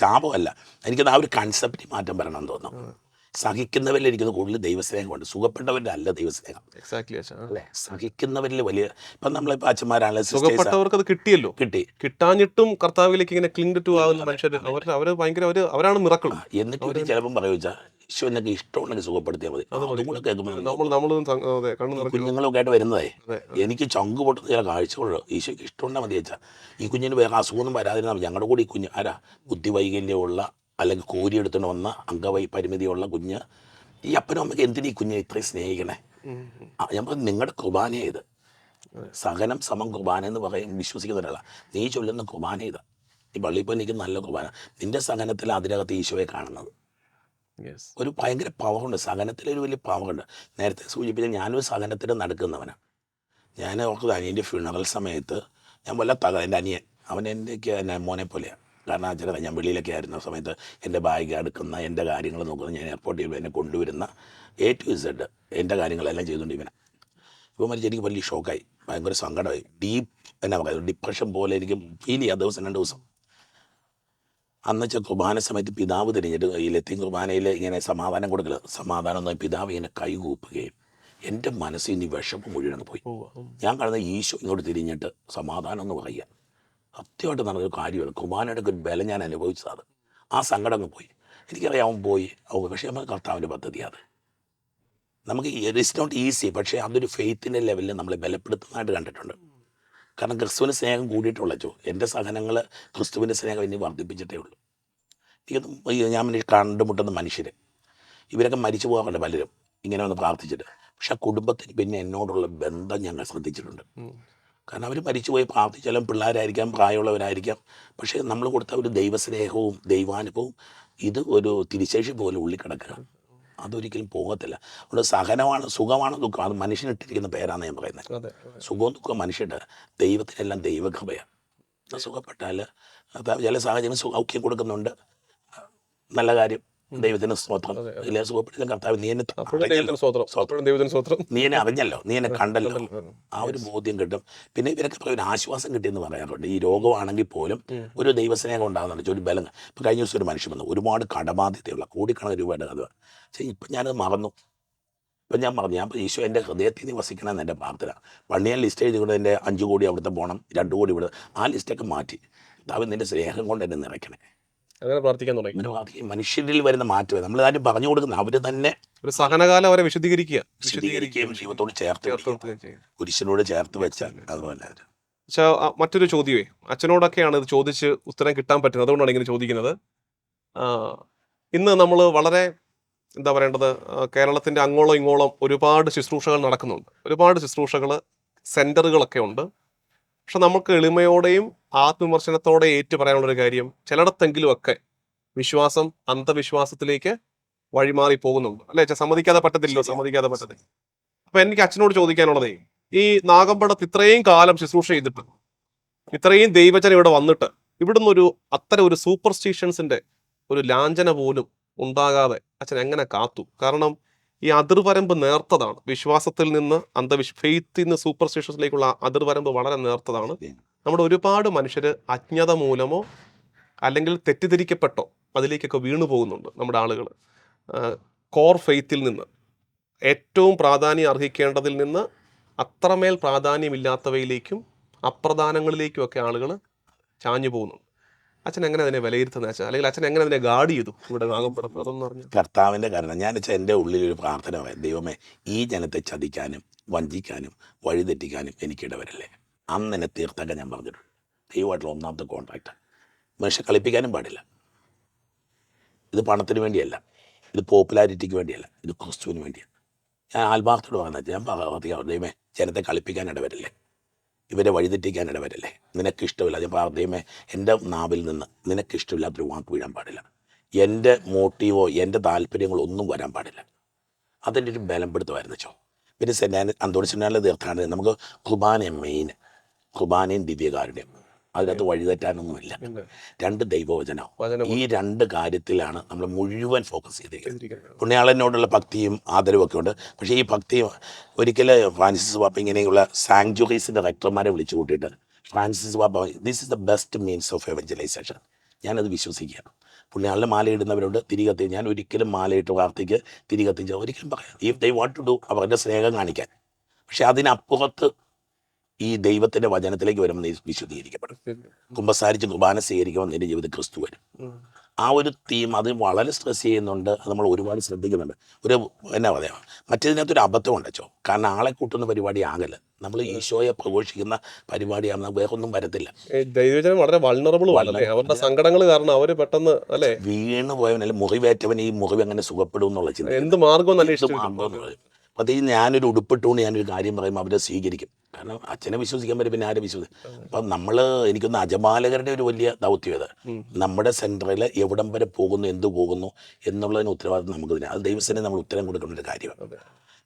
ശാപമല്ല. എനിക്കത് ആ ഒരു കൺസെപ്റ്റ് മാറ്റം വരണം എന്ന് തോന്നുന്നു സഹിക്കുന്നവരിൽ ഇരിക്കുന്ന കൂടുതൽ ദൈവസ്നേഹമുണ്ട്. സുഖപ്പെട്ടവരുടെ അല്ല ദൈവസ്നേഹം. എക്സാക്ട്ലി അല്ലേ? സഹിക്കുന്നവരിൽ വലിയ ഇപ്പം നമ്മളിപ്പോൾ അച്ഛന്മാരാണല്ലോ സുഖപ്പെട്ടവർക്ക് അത് കിട്ടിയല്ലോ. കിട്ടി. കിട്ടാഞ്ഞിട്ടും കർത്താവിലേക്ക് ഇങ്ങനെ ക്ലിങ് ടു ആവുന്ന മനുഷ്യർ അവർ ഭയങ്കര അവർ അവരാണ് മിറക്കൾ. എന്നിട്ട് ഒരു ചിലപ്പം പറയുക വെച്ചാൽ ഈശോ എന്നൊക്കെ ഇഷ്ടമുണ്ടെങ്കിൽ സുഖപ്പെടുത്തിയാൽ മതി. അതും കൂടെ കേൾക്കുമ്പോൾ നമ്മളും കുഞ്ഞുങ്ങളൊക്കെ ആയിട്ട് വരുന്നതേ എനിക്ക് ചങ്ക് പൊട്ടുന്ന ചില കാഴ്ചകളുള്ളൂ ഈശോയ്ക്ക് ഇഷ്ടമുണ്ടാൽ മതി വെച്ചാൽ ഈ കുഞ്ഞിന് വേറെ അസുഖമൊന്നും വരാതിരുന്നാൽ ഞങ്ങളുടെ കൂടി ഈ കുഞ്ഞ് ആരാ? ബുദ്ധിവൈകല്യമുള്ള അല്ലെങ്കിൽ കോരിയെടുത്തുകൊണ്ട് വന്ന അംഗവൈ പരിമിതിയുള്ള കുഞ്ഞ് ഈ അപ്പനും അമ്മയ്ക്ക് എന്തിനീ ഈ കുഞ്ഞിനെ ഇത്രയും സ്നേഹിക്കണേ? ഞാൻ പറഞ്ഞു നിങ്ങളുടെ കുർബാന ഇത്. സഹനം സമം കുർബാന എന്ന് പറയും വിശ്വസിക്കുന്ന ഒരാളാണ് നീ ചൊല്ലുന്ന കുർബാന ഇത്. ഈ പള്ളിയിൽ പോയി നിൽക്കുന്ന നല്ല കുർബാന. നിന്റെ സഹനത്തിൽ അതിനകത്ത് ഈശോയെ കാണുന്നത്. ഒരു ഭയങ്കര പവറുണ്ട് സഹനത്തിൽ ഒരു വലിയ പവറുണ്ട് നേരത്തെ സൂചിപ്പിച്ച ഞാനൊരു സഹനത്തിൽ നടക്കുന്നവനാണ് ഞാൻ ഓർക്കുന്നത് അനിയന്റെ ഫ്യൂണറൽ സമയത്ത് ഞാൻ വല്ല തക എന്റെ അനിയൻ അവൻ എന്റെ മോനെ പോലെയാണ് കാരണം ചില ഞാൻ വെളിയിലൊക്കെ ആയിരുന്ന സമയത്ത് എന്റെ ബാഗ് എടുക്കുന്ന എന്റെ കാര്യങ്ങൾ നോക്കുന്ന ഞാൻ എയർപോർട്ടിൽ എന്നെ കൊണ്ടുവരുന്ന എ ടു ഇസഡ് എന്റെ കാര്യങ്ങളെല്ലാം ചെയ്തുകൊണ്ട് ഇവനെ. ഇപ്പോൾ മരിച്ച് എനിക്ക് വലിയ ഷോക്കായി. ഭയങ്കര സങ്കടമായി. ഡീപ്പ് എന്നാ പറയുക ഡിപ്രഷൻ പോലെ എനിക്ക് ഫീൽ ചെയ്യാം ദിവസം രണ്ട് ദിവസം. അന്ന് വെച്ചാൽ കുർബാന സമയത്ത് പിതാവ് തിരിഞ്ഞിട്ട് ഈ ലത്തീൻ കുർബാനയിൽ ഇങ്ങനെ സമാധാനം കൊടുക്കൽ. സമാധാനം എന്ന് പിതാവ് ഇങ്ങനെ കൈകൂപ്പുകയും എന്റെ മനസ്സിൽ ഇനി വിഷമം മുഴുവൻ പോയി. ഞാൻ കാണുന്ന ഈശോ ഇങ്ങോട്ട് തിരിഞ്ഞിട്ട് സമാധാനം എന്ന് പറയുക. സത്യമായിട്ട് നടന്നൊരു കാര്യമാണ് കുർബാനയുടെ ഒരു ബലം ഞാൻ അനുഭവിച്ചത് ആ സങ്കടം അങ്ങ് പോയി. എനിക്കറിയാം പോയി. അവൻ പക്ഷേ നമ്മൾ കർത്താവിന്റെ പദ്ധതി അത് നമുക്ക് ഇറ്റ്സ് നോട്ട് ഈസി പക്ഷേ അതൊരു ഫെയ്ത്തിന്റെ ലെവലിൽ നമ്മളെ ബലപ്പെടുത്തുന്നതായിട്ട് കണ്ടിട്ടുണ്ട്. കാരണം ക്രിസ്തുവിന്റെ സ്നേഹം കൂടിയിട്ടുള്ള ചോ എന്റെ സഹനങ്ങൾ ക്രിസ്തുവിന്റെ സ്നേഹം ഇനി വർദ്ധിപ്പിച്ചിട്ടേ ഉള്ളൂ. എനിക്കൊന്നും ഈ ഞാൻ കണ്ടുമുട്ടുന്ന മനുഷ്യർ ഇവരൊക്കെ മരിച്ചു പോകാറുണ്ട് പലരും ഇങ്ങനെ ഒന്ന് പ്രാർത്ഥിച്ചിട്ട്. പക്ഷെ ആ കുടുംബത്തിന് പിന്നെ എന്നോടുള്ള ബന്ധം ഞങ്ങൾ ശ്രദ്ധിച്ചിട്ടുണ്ട്. കാരണം അവർ മരിച്ചുപോയി. പ്രാർത്ഥിച്ചാലും പിള്ളേരായിരിക്കാം പ്രായമുള്ളവരായിരിക്കാം. പക്ഷേ നമ്മൾ കൊടുത്ത ഒരു ദൈവസ്നേഹവും ദൈവാനുഭവവും ഇത് ഒരു തിരിശേഷി പോലെ ഉള്ളിൽ കിടക്കുക അതൊരിക്കലും പോകത്തില്ല. അതുകൊണ്ട് സഹനമാണ് സുഖമാണ് ദുഃഖം. അത് മനുഷ്യനിട്ടിരിക്കുന്ന പേരാണ് ഞാൻ പറയുന്നത്. സുഖവും ദുഃഖവും മനുഷ്യന്റെ ദൈവത്തിനെല്ലാം ദൈവകൃപയാണ്. സുഖപ്പെട്ടാൽ ചില സാഹചര്യം സൗഖ്യം കൊടുക്കുന്നുണ്ട്. നല്ല കാര്യം. ദൈവത്തിന് സ്തോത്രം. സുഖപ്പെട്ടില്ല കർത്താവ് നീ എന്നെ. ദൈവത്തിന് ദൈവത്തിന് നീ എന്നെ അറിഞ്ഞല്ലോ. നീ എന്നെ കണ്ടല്ലോ. ആ ഒരു ബോധ്യം കിട്ടും. പിന്നെ ഇവരൊക്കെ ഒരു ആശ്വാസം കിട്ടിയെന്ന് പറയാറുണ്ട്. ഈ രോഗമാണെങ്കിൽ പോലും ഒരു ദൈവസ്നേഹം ഉണ്ടാകുന്നുണ്ട്. ഒരു ബലം. ഇപ്പം കഴിഞ്ഞ ദിവസം ഒരു മനുഷ്യൻ വന്നു. ഒരുപാട് കടബാധ്യതയുള്ള കോടിക്കണക്കിന് രൂപയുടെ കഥ. പക്ഷേ ഇപ്പം ഞാനത് മറന്നു. ഇപ്പം ഞാൻ പറഞ്ഞു ഞാൻ ഈശോ എന്റെ ഹൃദയത്തിൽ നിന്ന് വസിക്കണമെന്ന് എന്റെ പ്രാർത്ഥന. പണ്ട് ഞാൻ ലിസ്റ്റ് എഴുതിക്കൊണ്ട് എന്റെ അഞ്ച് കോടി അവിടുത്തെ പോകണം രണ്ട് കോടി ഇവിടെ ആ ലിസ്റ്റൊക്കെ മാറ്റി. താവ് നിന്റെ സ്നേഹം കൊണ്ട് എന്നെ നിറയ്ക്കണേ. അങ്ങനെ പ്രാർത്ഥിക്കാൻ തുടങ്ങി. മനുഷ്യരിൽ വരുന്ന മാറ്റം നമ്മൾ ആരും പറഞ്ഞു കൊടുക്കുന്ന അവർ തന്നെ ഒരു സഹനകാലം അവരെ വിശദീകരിക്കുക വിശദീകരിക്കുകയും ജീവിതത്തോട് ചേർത്ത് കുരിശിനോട് ചേർത്ത് വെച്ചാൽ അതുപോലെ. പക്ഷേ മറ്റൊരു ചോദ്യമേ. അച്ഛനോടൊക്കെയാണ് ഇത് ചോദിച്ച് ഉത്തരം കിട്ടാൻ പറ്റുന്നത്. അതുകൊണ്ടാണ് ഇങ്ങനെ ചോദിക്കുന്നത്. ഇന്ന് നമ്മൾ വളരെ എന്താ പറയേണ്ടത്? കേരളത്തിന്റെ അങ്ങോളം ഇങ്ങോളം ഒരുപാട് ശുശ്രൂഷകൾ നടക്കുന്നുണ്ട്. ഒരുപാട് ശുശ്രൂഷകൾ സെന്ററുകളൊക്കെ ഉണ്ട്. പക്ഷെ നമുക്ക് എളിമയോടെയും ആത്മവിമർശനത്തോടെ ഏറ്റു പറയാനുള്ളൊരു കാര്യം ചിലയിടത്തെങ്കിലും ഒക്കെ വിശ്വാസം അന്ധവിശ്വാസത്തിലേക്ക് വഴിമാറി പോകുന്നുണ്ട്. അല്ലെ? സമ്മതിക്കാതെ പറ്റത്തില്ലോ സമ്മതിക്കാതെ പറ്റത്തില്ല. അപ്പൊ എനിക്ക് അച്ഛനോട് ചോദിക്കാനുള്ളതേ ഈ നാഗമ്പടത്ത് ഇത്രയും കാലം ശുശ്രൂഷ ചെയ്തിട്ട് ഇത്രയും ദൈവജനം ഇവിടെ വന്നിട്ട് ഇവിടുന്ന് ഒരു അത്തരം ഒരു സൂപ്പർസ്റ്റിഷൻസിന്റെ ഒരു ലാഞ്ചന പോലും ഉണ്ടാകാതെ അച്ഛൻ എങ്ങനെ കാത്തു? കാരണം ഈ അതിർവരമ്പ് നേർത്തതാണ്. വിശ്വാസത്തിൽ നിന്ന് അന്ധവിശ് ഫെയ്ത്തിൽ നിന്ന് സൂപ്പർസ്റ്റിഷൻസിലേക്കുള്ള അതിർവരമ്പ് വളരെ നേർത്തതാണ്. നമ്മുടെ ഒരുപാട് മനുഷ്യർ അജ്ഞത മൂലമോ അല്ലെങ്കിൽ തെറ്റിദ്ധരിക്കപ്പെട്ടോ അതിലേക്കൊക്കെ വീണു പോകുന്നുണ്ട് നമ്മുടെ ആളുകൾ കോർ ഫെയ്ത്തിൽ നിന്ന്. ഏറ്റവും പ്രാധാന്യം അർഹിക്കേണ്ടതിൽ നിന്ന് അത്രമേൽ പ്രാധാന്യമില്ലാത്തവയിലേക്കും അപ്രധാനങ്ങളിലേക്കും ഒക്കെ ആളുകൾ ചാഞ്ഞു പോകുന്നുണ്ട്. അച്ഛൻ എങ്ങനെ അതിനെ വിലയിരുത്തുന്ന അച്ഛൻ അല്ലെങ്കിൽ അച്ഛൻ എങ്ങനെ അതിനെ ഗാർഡ് ചെയ്തു ഇവിടെ നാഗമ്പടത്ത് അതൊന്നും പറഞ്ഞു കർത്താവിന്റെ കാരണം. ഞാൻ വെച്ചാൽ എന്റെ ഉള്ളിലൊരു പ്രാർത്ഥന ദൈവമേ ഈ ജനത്തെ ചതിക്കാനും വഞ്ചിക്കാനും വഴിതെറ്റിക്കാനും എനിക്കിടവരല്ലേ അന്ന് എന്നെ തീർത്തൊക്കെ ഞാൻ പറഞ്ഞിട്ടുണ്ട്. ദൈവമായിട്ടുള്ള ഒന്നാമത്തെ കോൺട്രാക്റ്റ് മനുഷ്യ കളിപ്പിക്കാനും പാടില്ല. ഇത് പണത്തിന് വേണ്ടിയല്ല. ഇത് പോപ്പുലാരിറ്റിക്ക് വേണ്ടിയല്ല. ഇത് ക്രിസ്തുവിന് വേണ്ടിയാണ്. ഞാൻ ആത്മാർത്ഥയോട് പറഞ്ഞാൽ ഞാൻ ദൈവമേ ജനത്തെ കളിപ്പിക്കാൻ ഇടവരല്ലേ? ഇവരെ വഴിതെറ്റിക്കാൻ ഇടവരല്ലേ? നിനക്കിഷ്ടമില്ല. ഞാൻ പ്രാർത്ഥിയമേ എന്റെ നാവിൽ നിന്ന് നിനക്കിഷ്ടമില്ലാത്തൊരു വാക്ക് വീഴാൻ പാടില്ല. എന്റെ മോട്ടീവോ എന്റെ താല്പര്യങ്ങളോ ഒന്നും വരാൻ പാടില്ല. അതിന്റെ ഒരു ബലപ്പെടുത്തുമായിരുന്നു ചോ. പിന്നെ സെന്നാൻ അന്തോണിസിനാലെ തീർത്ഥാടനം നമുക്ക് കുർബാനയും മെയിൻ കുർബാനയും ദിവ്യകാരുണ്യം അതിനകത്ത് വഴിതെറ്റാനൊന്നുമില്ല. രണ്ട് ദൈവവചനം. ഈ രണ്ട് കാര്യത്തിലാണ് നമ്മൾ മുഴുവൻ ഫോക്കസ് ചെയ്തിരിക്കുന്നത്. പുണ്യാളനോടുള്ള ഭക്തിയും ആദരവും ഒക്കെ ഉണ്ട്. പക്ഷേ ഈ ഭക്തി ഒരിക്കൽ ഫ്രാൻസിസ് വാപ്പ ഇങ്ങനെയുള്ള സാങ്ച്വറീസിന്റെ റെക്ടർമാരെ വിളിച്ചു കൂട്ടിയിട്ട് ഫ്രാൻസിസ് വാപ്പ this is the best means of evangelisation ഞാനത് വിശ്വസിക്കുകയാണ്. പുള്ളിയാളിൽ മാലയിടുന്നവരോട് തിരികത്തി ഞാൻ ഒരിക്കലും മാലയിട്ട് വാർത്തയ്ക്ക് തിരികത്തിച്ച് ഒരിക്കലും പറയാം. If they want to do അവരുടെ സ്നേഹം കാണിക്കാൻ. പക്ഷെ അതിനപ്പുറത്ത് ഈ ദൈവത്തിന്റെ വചനത്തിലേക്ക് വരുമ്പോൾ നീ വിശുദ്ധീകരിക്കപ്പെടും. കുമ്പസാരിച്ച് കുർബാന സ്വീകരിക്കുമ്പോൾ നിന്റെ ജീവിതം ക്രിസ്തു വരും. ആ ഒരു തീം അത് വളരെ സ്ട്രെസ് ചെയ്യുന്നുണ്ട്. അത് നമ്മൾ ഒരുപാട് ശ്രദ്ധിക്കുന്നുണ്ട്. ഒരു എന്നാ പറയാ മറ്റേതിനകത്തൊരു അബദ്ധം ഉണ്ടച്ചോ കാരണം ആളെ കൂട്ടുന്ന പരിപാടി ആകല്ല. നമ്മൾ ഈശോയെ പ്രഘോഷിക്കുന്ന പരിപാടിയാണ് വേറെ ഒന്നും വരത്തില്ല ദൈവജനം വളരെ അവരുടെ സങ്കടങ്ങൾ കാരണം അവർ പെട്ടെന്ന് അല്ലെ? വീണ് പോയവനല്ല മുറിവേറ്റവൻ ഈ മുറിവ് എങ്ങനെ സുഖപ്പെടും എന്നുള്ള ചിന്ത. എന്ത് മാർഗം ഇത് പ്രത്യേകിച്ച് ഞാനൊരു ഉടുപ്പിട്ടുകൊണ്ട് ഞാനൊരു കാര്യം പറയുമ്പോൾ അവരെ സ്വീകരിക്കും. കാരണം അച്ഛനെ വിശ്വസിക്കാൻ പറ്റും പിന്നെ ആരെ വിശ്വസിക്കും അപ്പം നമ്മൾ എനിക്കൊന്ന് അജപാലകരുടെ ഒരു വലിയ ദൗത്യം ഇത്. നമ്മുടെ സെന്ററിൽ എവിടം വരെ പോകുന്നു എന്ത് പോകുന്നു എന്നുള്ളതിന് ഉത്തരവാദിത്വം നമുക്ക് തന്നെ അത് ദൈവസേന നമ്മൾ ഉത്തരം കൊടുക്കേണ്ട ഒരു കാര്യമാണ്. അതെ.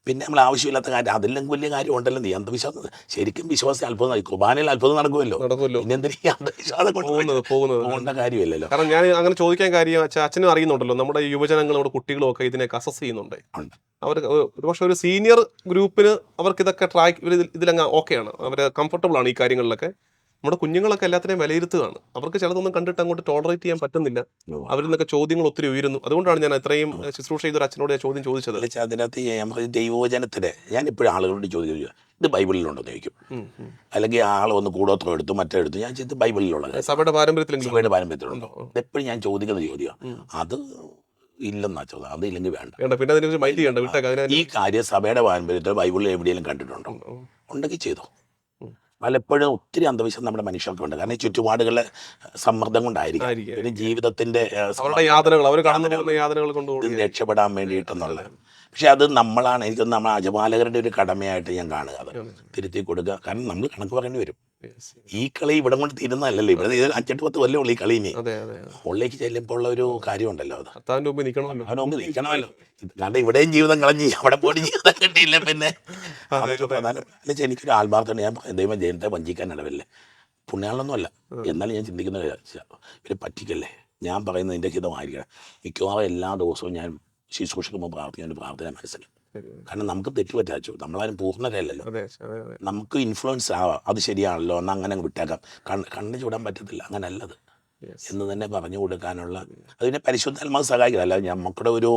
പിന്നെ നമ്മൾ ആവശ്യമില്ലാത്ത കാര്യം അതിലെങ്കിലും വലിയ കാര്യം ഉണ്ടല്ലോ. നീ അന്ധവിശ്വാസം ശരിക്കും വിശ്വാസം അത്ഭുതം നടക്കും. കുർബാനയിൽ അത്ഭുതം നടക്കുമല്ലോ. നടക്കുമല്ലോ. പിന്നെ ഈ അന്ധവിശ്വാസം കൊണ്ട് പോകുന്നത് പോകുന്നത്. പോകേണ്ട കാര്യമില്ലല്ലോ. കാരണം ഞാൻ അങ്ങനെ ചോദിക്കാൻ കാര്യം അച്ഛനും അറിയുന്നുണ്ടല്ലോ. നമ്മുടെ യുവജനങ്ങൾ നമ്മുടെ കുട്ടികളും ഒക്കെ ഇതിനെ അസസ് ചെയ്യുന്നുണ്ട് അവർക്ക് അവർ ഒരുപക്ഷെ ഒരു സീനിയർ ഗ്രൂപ്പിന് അവർക്ക് ഇതൊക്കെ ട്രാക്ക് ഇതിലങ്ങ് ഓക്കെയാണ് അവർ കംഫർട്ടബിൾ ആണ് ഈ കാര്യങ്ങളിലൊക്കെ. നമ്മുടെ കുഞ്ഞുങ്ങളൊക്കെ എല്ലാത്തിനെയും വിലയിരുത്തുകയാണ്. അവർക്ക് ചിലതൊന്നും കണ്ടിട്ട് അങ്ങോട്ട് ടോളറേറ്റ് ചെയ്യാൻ പറ്റുന്നില്ല. അവരിൽ നിന്നൊക്കെ ചോദ്യങ്ങൾ ഒത്തിരി ഉയരുന്നു. അതുകൊണ്ടാണ് ഞാൻ ഇത്രയും ഏഹ്, ശുശ്രൂഷ ചെയ്തൊരു അച്ഛനോട് ഞാൻ ചോദ്യം ചോദിച്ചത്. അതിനകത്ത് നമ്മൾ ഞാൻ ഇപ്പോഴും ആളുകളോട് ചോദിക്കുക ഇത് ബൈബിളിലുണ്ടോ ചോദിക്കും. അല്ലെങ്കിൽ ആൾ ഒന്ന് കൂടോത്രം എടുത്തു മറ്റേ എടുത്തു. ഞാൻ ചെയ്ത് ബൈബിളിലുള്ള സഭയുടെ പാരമ്പര്യത്തിലെങ്കിലും സഭയുടെ പാരമ്പര്യത്തിലുണ്ടോ. എപ്പോഴും ഞാൻ ചോദിക്കുന്ന ചോദ്യം അത് ഇല്ലെന്നാ ചോദ്യം. അത് ഇല്ലെങ്കിൽ വേണ്ട. വേണ്ട. പിന്നെ അതിനെക്കുറിച്ച് മൈൻഡ് ചെയ്യണ്ട. ഈ കാര്യം സഭയുടെ പാരമ്പര്യത്തിൽ ബൈബിളിൽ എവിടെയെങ്കിലും കണ്ടിട്ടുണ്ടോ. ഉണ്ടെങ്കിൽ ചെയ്തോ. പലപ്പോഴും ഒത്തിരി അന്ധവിശ്വാസം നമ്മുടെ മനുഷ്യർക്കുണ്ട് കാരണം ഈ ചുറ്റുപാടുകളിലെ സമ്മർദ്ദം കൊണ്ടായിരിക്കും. പിന്നെ ജീവിതത്തിന്റെ യാതനകൾ അവർ യാതനകൾ കൊണ്ട് ഇതിൽ രക്ഷപ്പെടാൻ വേണ്ടിയിട്ടെന്നുള്ള പക്ഷെ അത് നമ്മളാണ് എനിക്ക് നമ്മൾ അജപാലകരുടെ ഒരു കടമയായിട്ട് ഞാൻ കാണുക. അത് തിരുത്തി കൊടുക്കുക. കാരണം നമ്മൾ കണക്ക് പറയേണ്ടി വരും. ഈ കളി ഇവിടെ കൊണ്ട് തീരുന്നതല്ലല്ലോ. ഇവിടെ അഞ്ചെട്ട് പത്ത് കൊല്ലം ഉള്ളു ഈ കളി ഇനി. മുകളിലേക്ക് ചെല്ലുമ്പോൾ ഉള്ള ഒരു കാര്യമുണ്ടല്ലോ അത്. കർത്താവിന്റെ മുമ്പ് നിൽക്കണമല്ലോ കാരണം ഇവിടെയും ജീവിതം കളഞ്ഞ് അവിടെ പോയി ജീവിതം കിട്ടിയില്ല പിന്നെ? അതൊക്കെ പ്രധാനം എനിക്ക് എനിക്കൊരു ആത്മാർത്ഥമാണ് ഞാൻ ദൈവം ജനത്തെ വഞ്ചിക്കാൻ ഇടവല്ലേ പുണ്യാളൊന്നുമല്ല. എന്നാലും ഞാൻ ചിന്തിക്കുന്ന ഇവരെ പറ്റിക്കല്ലേ? ഞാൻ പറയുന്നത് എന്റെ ഹിതമായിരിക്കണം മിക്കവാറും എല്ലാ ദിവസവും ഞാൻ ശുശ്രൂഷിക്കുമ്പോൾ പ്രാർത്ഥിക്കുന്ന ഒരു പ്രാർത്ഥന മനസ്സിൽ കാരണം നമുക്ക് തെറ്റുപറ്റാച്ചു നമ്മളാരും പൂർണരല്ലല്ലോ നമുക്ക് ഇൻഫ്ലുവൻസ് ആവാം. അത് ശരിയാണല്ലോ എന്നാൽ അങ്ങനെ അങ്ങ് വിട്ടേക്കാം. കണ്ണ് കണ്ണ് ചൂടാൻ പറ്റത്തില്ല. അങ്ങനല്ലത്. എന്ന് തന്നെ പറഞ്ഞു കൊടുക്കാനുള്ള അതിനെ പരിശുദ്ധാത്മാവ് സഹായിക്കുക അല്ല നമുക്കിടെ ഒരു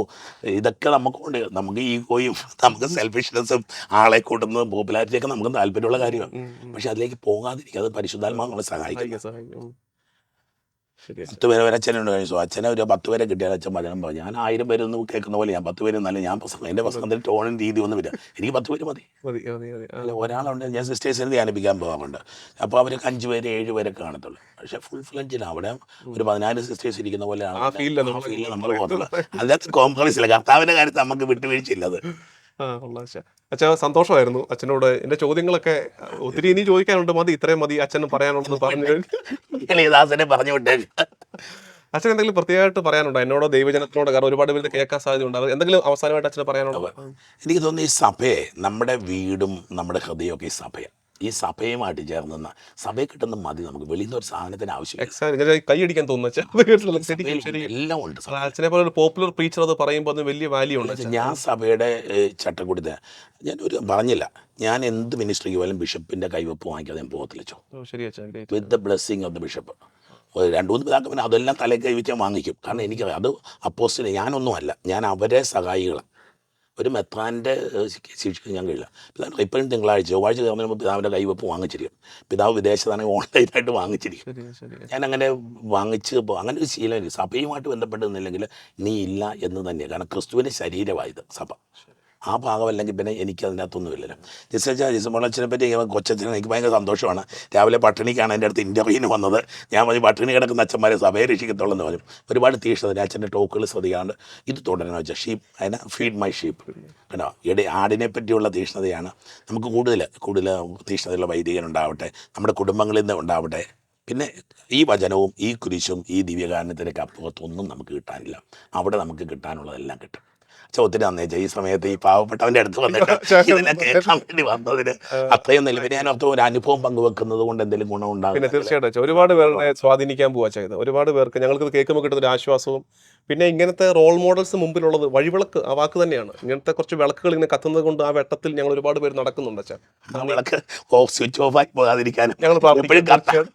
ഇതൊക്കെ നമുക്കുണ്ട് നമുക്ക് ഈഗോയും നമുക്ക് സെൽഫിഷ്നെസ്സും ആളെ കൂട്ടുന്നതും പോപ്പുലാരിറ്റിയൊക്കെ നമുക്ക് താല്പര്യമുള്ള കാര്യമാണ്. പക്ഷെ അതിലേക്ക് പോകാതിരിക്കുക അത് പരിശുദ്ധാത്മാവ് നമ്മളെ സഹായിക്കും സഹായിക്കാം സഹായിക്കാം ഉം. ശരി പത്ത് പേരെ ഒരു അച്ഛനുണ്ട് കഴിച്ചു അച്ഛനെ ഒരു പത്ത് പേരെ കിട്ടിയാൽ അച്ഛൻ വചനം പറഞ്ഞു ഞാൻ ആയിരം പേര് ഒന്ന് കേൾക്കുന്ന പോലെ ഞാൻ പത്ത് പേര് നല്ല ഞാൻ പ്രസംഗം. എന്റെ പ്രസംഗത്തിന്റെ ടോണും രീതി ഒന്നും വരിക. എനിക്ക് പത്ത് പേര് മതി. അല്ല ഒരാളുണ്ട്. ഞാൻ സിസ്റ്റേഴ്സിനെ ധ്യാനിപ്പിക്കാൻ പോകാറുണ്ട്. അപ്പോൾ അവർക്ക് അഞ്ച് പേര് ഏഴ് പേരെ കാണത്തുള്ളൂ. പക്ഷെ ഫുൾ ഫ്ലഞ്ചിന് അവിടെ ഒരു പതിനാല് സിസ്റ്റേഴ്സ് ഇരിക്കുന്ന പോലെയാണ് നമ്മൾ ഫീൽഡിൽ നമ്മൾ പോകുന്നത് അതിനകത്ത് കോംപ്രമൈസ് ഇല്ല. കർത്താവിന്റെ കാര്യത്തിൽ നമുക്ക് വിട്ടുവീഴ്ചയില്ല അത്. ആ അച്ഛാ സന്തോഷമായിരുന്നു. അച്ഛനോട് എന്റെ ചോദ്യങ്ങളൊക്കെ ഒത്തിരി ഇനി ചോദിക്കാനുണ്ട്. മതി ഇത്രയും മതി. അച്ഛന് പറയാനുണ്ടെന്ന് പറഞ്ഞു കളിയദാസനെ പറഞ്ഞു വിട്ടേക്ക്. അച്ഛൻ എന്തെങ്കിലും പ്രത്യേകമായിട്ട് പറയാനുണ്ടോ? എന്നോടോ ദൈവജനത്തിനോട് കാരണം ഒരുപാട് പേര് കേൾക്കാൻ സാധ്യതയുണ്ട്. എന്തെങ്കിലും അവസാനമായിട്ട് അച്ഛന് പറയാനുണ്ടോ? എനിക്ക് തോന്നുന്നു ഈ സഭയെ നമ്മുടെ വീടും നമ്മുടെ ഹൃദയമൊക്കെ ഈ സഭയാണ്. ഈ സഭയുമായിട്ട് ചേർന്ന് നിന്ന സഭയെ കിട്ടുന്ന മതി നമുക്ക് വെളിയിൽ നിന്ന് ഒരു സാധനത്തിന് ആവശ്യം എക്സാക്ട് ഇങ്ങനെ കൈ അടിക്കാൻ തോന്നുന്നു എല്ലാം ഉണ്ട് സഭ. അച്ഛനെ പോലെ ഒരു പോപ്പുലർ പ്രീച്ചർ അത് പറയുമ്പോൾ അത് വലിയ വാല്യൂ ഉണ്ട് ഞാൻ സഭയുടെ ചട്ടക്കൂടി ഞാൻ ഒരു പറഞ്ഞില്ല. ഞാൻ എന്ത് മിനിസ്ട്രിക്ക് പോയാലും ബിഷപ്പിന്റെ കൈവെപ്പ് വാങ്ങിക്കാതെ ഞാൻ പോകത്തില്ല. With the blessing of the bishop രണ്ട് മൂന്ന് പിതാക്കന്മാർ അതെല്ലാം തലയിൽ കൈവച്ചാൽ വാങ്ങിക്കും. കാരണം എനിക്കറിയാം അത് അപ്പോസ്റ്റിന് ഞാനൊന്നുമല്ല. ഞാൻ അവരെ സഹായികളാണ് ഒരു മെത്രാന്റെ ശിക്ഷിക്കാൻ ഞാൻ കഴിയില്ല പിതാവിന്റെ കൈപ്പൻ തിങ്കളാഴ്ച ചൊവ്വാഴ്ച കയറുന്നതിന് മുമ്പ് പിതാവിന്റെ കൈവെപ്പ് വാങ്ങിച്ചിരിക്കും. പിതാവ് വിദേശത്താണെങ്കിൽ ഓൺലൈനായിട്ട് വാങ്ങിച്ചിരിക്കും. ഞാൻ അങ്ങനെ വാങ്ങിച്ച് അങ്ങനെ ഒരു ശീലം എനിക്ക് സഭയുമായിട്ട് ബന്ധപ്പെട്ട് നിന്നില്ലെങ്കിൽ നീ ഇല്ല എന്ന് തന്നെയാണ് കാരണം ക്രിസ്തുവിന്റെ ശരീരമായത് സഭ. ആ ഭാഗമല്ലെങ്കിൽ പിന്നെ എനിക്ക് അതിനകത്തൊന്നുമില്ലല്ലോ ജിസച്ച ജിസമോളച്ചനെ പറ്റി കൊച്ചച്ഛനെ എനിക്ക് ഭയങ്കര സന്തോഷമാണ്. രാവിലെ പട്ടിണിക്കാണ് എന്റെ അടുത്ത് ഇന്റർവ്യൂവിന് വന്നത്. ഞാൻ പറഞ്ഞു പട്ടിണി കിടക്കുന്ന അച്ഛന്മാരെ സഭയെ രക്ഷിക്കത്തുള്ളൂ എന്ന് പറഞ്ഞു. ഒരുപാട് തീഷ്ണത. അച്ഛന്റെ ടോക്കുകൾ ശ്രദ്ധിക്കാണ്ട് ഇത് തുടരണം വെച്ചാൽ ഷീപ്പ് അതിനെ ഫീഡ് മൈ ഷീപ്പ് കേട്ടോ ഇട ആടിനെ പറ്റിയുള്ള തീഷ്ണതയാണ്. നമുക്ക് കൂടുതൽ കൂടുതൽ തീക്ഷ്ണതയുള്ള വൈദികനുണ്ടാവട്ടെ നമ്മുടെ കുടുംബങ്ങളിൽ നിന്ന് ഉണ്ടാവട്ടെ. പിന്നെ ഈ വചനവും ഈ കുരിശും ഈ ദിവ്യകാരണത്തിന്റെ അപ്പുറത്തൊന്നും നമുക്ക് കിട്ടാനില്ല. അവിടെ നമുക്ക് കിട്ടാനുള്ളതെല്ലാം കിട്ടും. അച്ഛാ അന്നേ ഈ സമയത്ത് ഈ പാവപ്പെട്ടവന്റെ അടുത്ത് വന്നിട്ട് ഇതിനെ കേൾക്കാൻ വേണ്ടി വന്നതിന് അത്രയും പിന്നെ ഞാൻ ഓർത്ത് ഒരു അനുഭവം പങ്കുവെക്കുന്നത് കൊണ്ട് എന്തെങ്കിലും ഗുണം പിന്നെ ഉണ്ടാകും. തീർച്ചയായിട്ടും. ഒരുപാട് പേരെ സ്വാധീനിക്കാൻ പോവാ ചെയ്ത് ഒരുപാട് പേർക്ക് ഞങ്ങൾക്ക് കേൾക്കുമ്പോൾ കിട്ടുന്ന ഒരു ആശ്വാസവും പിന്നെ ഇങ്ങനത്തെ റോൾ മോഡൽസ് മുമ്പിലുള്ളത് വഴിവിളക്ക് ആ വാക്ക് തന്നെയാണ്. ഇങ്ങനത്തെ കുറച്ച് വിളക്കുകൾ ഇങ്ങനെ കത്തുന്നത് കൊണ്ട് ആ വെട്ടത്തിൽ ഞങ്ങൾ ഒരുപാട് പേര് നടക്കുന്നുണ്ട് അച്ഛാ. നമ്മളൊക്കെ ഓഫ് സ്വിച്ച് ഓഫ് ആയി ഞങ്ങൾ പ്രാർത്ഥിക്കാം.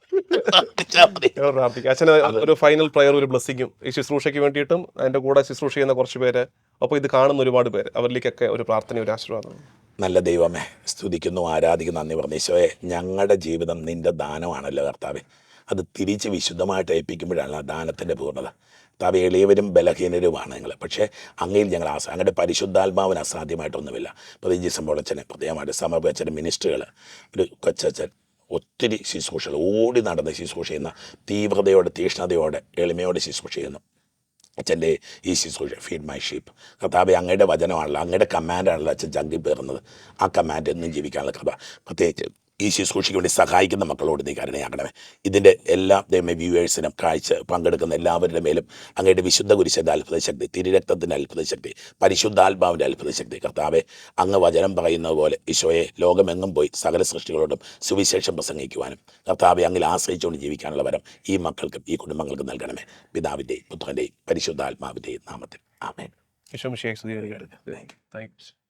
അച്ഛന് ഒരു ഫൈനൽ പ്രയർ ഒരു ബ്ലസ്സിങ്ങും ഈ ശുശ്രൂഷയ്ക്ക് വേണ്ടിയിട്ടും അതിന്റെ കൂടെ ശുശ്രൂഷ ചെയ്യുന്ന കുറച്ച് പേര് അപ്പോൾ ഇത് കാണുന്ന ഒരുപാട് പേര്. അവരിലേക്കൊക്കെ ഒരു പ്രാർത്ഥന ഒരു ആശീർവാദം നല്ല ദൈവമേ സ്തുതിക്കുന്നു ആരാധിക്കുന്നു നന്ദി പറഞ്ഞു. ഈശോയെ ഞങ്ങളുടെ ജീവിതം നിന്റെ ദാനമാണല്ലോ കർത്താവെ. അത് തിരിച്ച് വിശുദ്ധമായിട്ട് ഏൽപ്പിക്കുമ്പോഴാണ് ആ ദാനത്തിന്റെ പൂർണത. കർത്താവ് എളിയവരും ബലഹീനരുമാണ് നിങ്ങൾ പക്ഷേ അങ്ങയിൽ ഞങ്ങൾ ആസ അങ്ങയുടെ പരിശുദ്ധാത്മാവിന് അസാധ്യമായിട്ടൊന്നുമില്ല. പ്രത്യേകിച്ച് സംഭവച്ചനെ പ്രത്യേകമായിട്ട് സമർപ്പിച്ചന് മിനിസ്റ്ററുകൾ ഒരു കൊച്ചച്ഛൻ ഒത്തിരി ശുശ്രൂഷകൾ ഓടി നടന്ന് ശുശ്രൂഷ ചെയ്യുന്ന തീവ്രതയോടെ തീഷ്ണതയോടെ എളിമയോടെ ശുശ്രൂഷ ചെയ്യുന്നു. അച്ഛന്റെ ഈ ശുശ്രൂഷ ഫീഡ് മൈ ഷീപ്പ് കർത്താവ് അങ്ങയുടെ വചനമാണല്ലോ അങ്ങയുടെ കമാൻഡാണല്ലോ അച്ഛൻ ചങ്കി പേറുന്നത് ആ കമാൻഡ് എന്നും ജീവിക്കാനുള്ള കഥ പ്രത്യേകിച്ച് ഈ ശുശ്രൂഷയ്ക്ക് വേണ്ടി സഹായിക്കുന്ന മക്കളോട് നീ കരുണയാക്കണമേ ഇതിന്റെ എല്ലാ ദൈവമേ വ്യൂവേഴ്സിനും കാഴ്ച പങ്കെടുക്കുന്ന എല്ലാവരുടെ മേലും അങ്ങയുടെ വിശുദ്ധ കുരിശന്റെ അത്ഭുത ശക്തി തിരുരക്തത്തിന്റെ അത്ഭുത ശക്തി പരിശുദ്ധാത്മാവിന്റെ അത്ഭുത ശക്തി കർത്താവെ അങ്ങ് വചനം പറയുന്നത് പോലെ ഈശോയെ ലോകമെങ്ങും പോയി സകല സൃഷ്ടികളോടും സുവിശേഷം പ്രസംഗിക്കുവാനും കർത്താവെ അങ്ങിൽ ആശ്രയിച്ചുകൊണ്ട് ജീവിക്കാനുള്ള വരം ഈ മക്കൾക്കും ഈ കുടുംബങ്ങൾക്കും നൽകണമേ. പിതാവിന്റെയും പുത്രന്റെയും പരിശുദ്ധാത്മാവിന്റെയും നാമത്തിൽ. ആമേൻ. Thank you